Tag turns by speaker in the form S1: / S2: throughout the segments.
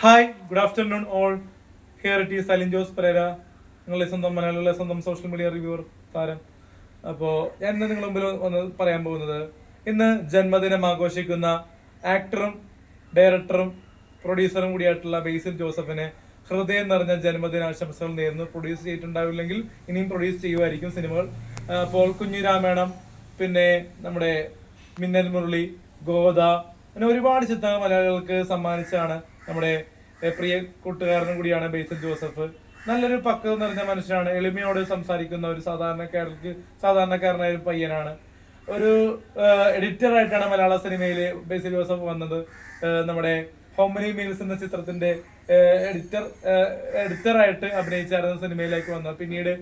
S1: Hi good afternoon all here it is Alin Jose Pereira നിങ്ങളുടെ സ്വന്തം മലയാളികളുടെ സ്വന്തം സോഷ്യൽ മീഡിയ റിവ്യൂർ താരം. അപ്പോൾ ഞാൻ ഇന്ന് നിങ്ങളുടെ മുമ്പിൽ വന്ന് പറയാൻ പോകുന്നത് ഇന്ന് ജന്മദിനം ആഘോഷിക്കുന്ന ആക്ടറും ഡയറക്ടറും പ്രൊഡ്യൂസറും കൂടിയായിട്ടുള്ള ബേസിൽ ജോസഫിനെ ഹൃദയം നിറഞ്ഞ ജന്മദിനാശംസകൾ നേരുന്നു. പ്രൊഡ്യൂസ് ചെയ്തിട്ടുണ്ടാവില്ലെങ്കിൽ ഇനിയും പ്രൊഡ്യൂസ് ചെയ്യുമായിരിക്കും സിനിമകൾ. അപ്പോൾ കുഞ്ഞു രാമേണം പിന്നെ നമ്മുടെ മിന്നൽ മുരളി ഗോദ അങ്ങനെ ഒരുപാട് ചിത്രങ്ങൾ മലയാളികൾക്ക് സമ്മാനിച്ചാണ് നമ്മുടെ പ്രിയ കൂട്ടുകാരനും കൂടിയാണ് ബേസൽ ജോസഫ്. നല്ലൊരു പക്വത നിറഞ്ഞ മനുഷ്യനാണ്. എളിമയോട് സംസാരിക്കുന്ന ഒരു സാധാരണക്കാരക്ക് സാധാരണക്കാരനായ ഒരു പയ്യനാണ്. ഒരു എഡിറ്റർ ആയിട്ടാണ് മലയാള സിനിമയിൽ ബേസിൽ ജോസഫ് വന്നത്. നമ്മുടെ ഹോമനി മീൽസ് എന്ന ചിത്രത്തിന്റെ എഡിറ്റർ ആയിട്ട് അഭിനയിച്ചായിരുന്നു സിനിമയിലേക്ക് വന്നത്. പിന്നീട്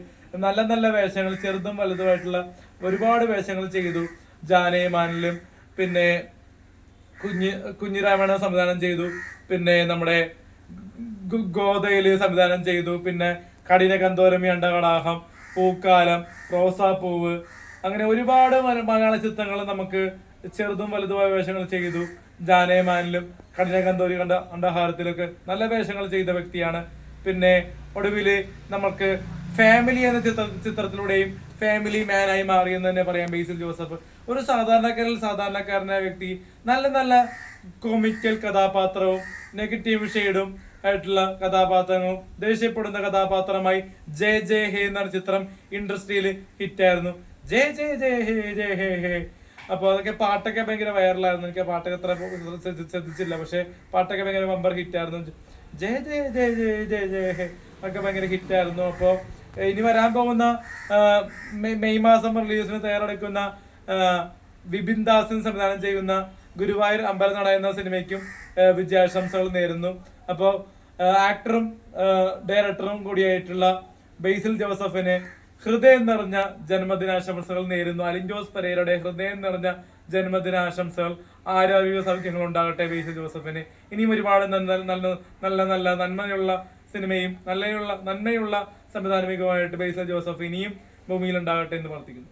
S1: നല്ല നല്ല വേഷങ്ങൾ ചെറുതും വലുതുമായിട്ടുള്ള ഒരുപാട് വേഷങ്ങൾ ചെയ്തു. ജാനേമാനിലും പിന്നെ കുഞ്ഞ് കുഞ്ഞിരാമണ സംവിധാനം ചെയ്തു. പിന്നെ നമ്മുടെ ഗോതയിൽ സംവിധാനം ചെയ്തു. പിന്നെ കഠിന കന്തോരമി അണ്ടകടാഹം പൂക്കാലം റോസാപ്പൂവ് അങ്ങനെ ഒരുപാട് മല- മലയാള ചിത്രങ്ങൾ നമുക്ക് ചെറുതും വലുതുമായ വേഷങ്ങൾ ചെയ്തു. ജാനേമാനിലും കഠിന കന്തോരി കണ്ട അണ്ടഹാരത്തിലൊക്കെ നല്ല വേഷങ്ങൾ ചെയ്ത വ്യക്തിയാണ്. പിന്നെ ഒടുവിൽ നമുക്ക് ഫാമിലി എന്ന ചിത്ര ചിത്രത്തിലൂടെയും ഫാമിലി മാൻ മാനായി മാറിയെന്ന് തന്നെ പറയാം ബേസിൽ ജോസഫ്. ഒരു സാധാരണക്കാരിൽ സാധാരണക്കാരനായ വ്യക്തി നല്ല നല്ല കൊമിക്കൽ കഥാപാത്രവും നെഗറ്റീവ് ഷെയ്ഡും ആയിട്ടുള്ള കഥാപാത്രങ്ങളും ദേഷ്യപ്പെടുന്ന കഥാപാത്രമായി ജയ ജയ ഹേ എന്ന ചിത്രം ഇൻഡസ്ട്രിയിൽ ഹിറ്റായിരുന്നു ജയ ജയ ജയ ഹേ ജയ ഹേ ഹേ. അപ്പോൾ അതൊക്കെ പാട്ടൊക്കെ ഭയങ്കര വൈറലായിരുന്നു എനിക്ക് പാട്ടൊക്കെ അത്ര ശ്രദ്ധി- ശ്രദ്ധിച്ചില്ല. പക്ഷേ പാട്ടൊക്കെ ഭയങ്കര ബമ്പർ ഹിറ്റായിരുന്നു ജയ ജയ ജയ ജയ ജയ ജയ ഒക്കെ ഭയങ്കര ഹിറ്റായിരുന്നു അപ്പോൾ ഇനി വരാൻ പോകുന്ന മെയ് മാസം റിലീസിന് തയ്യാറെടുക്കുന്ന വിപിൻ ദാസിൻ സംവിധാനം ചെയ്യുന്ന ഗുരുവായൂർ അമ്പലനട എന്ന സിനിമയ്ക്കും വിജയാശംസകൾ നേരുന്നു. അപ്പോൾ ആക്ടറും ഡയറക്ടറും കൂടിയായിട്ടുള്ള ബെയ്സിൽ ജോസഫിന് ഹൃദയം നിറഞ്ഞ ജന്മദിനാശംസകൾ നേരുന്നു. അലിൻ ജോസ് പരേരയുടെ ഹൃദയം നിറഞ്ഞ ജന്മദിനാശംസകൾ ആരോഗ്യ സൗഖ്യങ്ങൾ ഉണ്ടാകട്ടെ ബെയ്സിൽ ജോസഫിന്. ഇനിയും ഒരുപാട് നല്ല നല്ല നല്ല നന്മയുള്ള സിനിമയും നല്ലയുള്ള നന്മയുള്ള സംവിധാനമികമായിട്ട് ബേസിൽ ജോസഫ് ഇനിയും ഭൂമിയിൽ ഉണ്ടാകട്ടെ എന്ന് പ്രാർത്ഥിക്കുന്നു.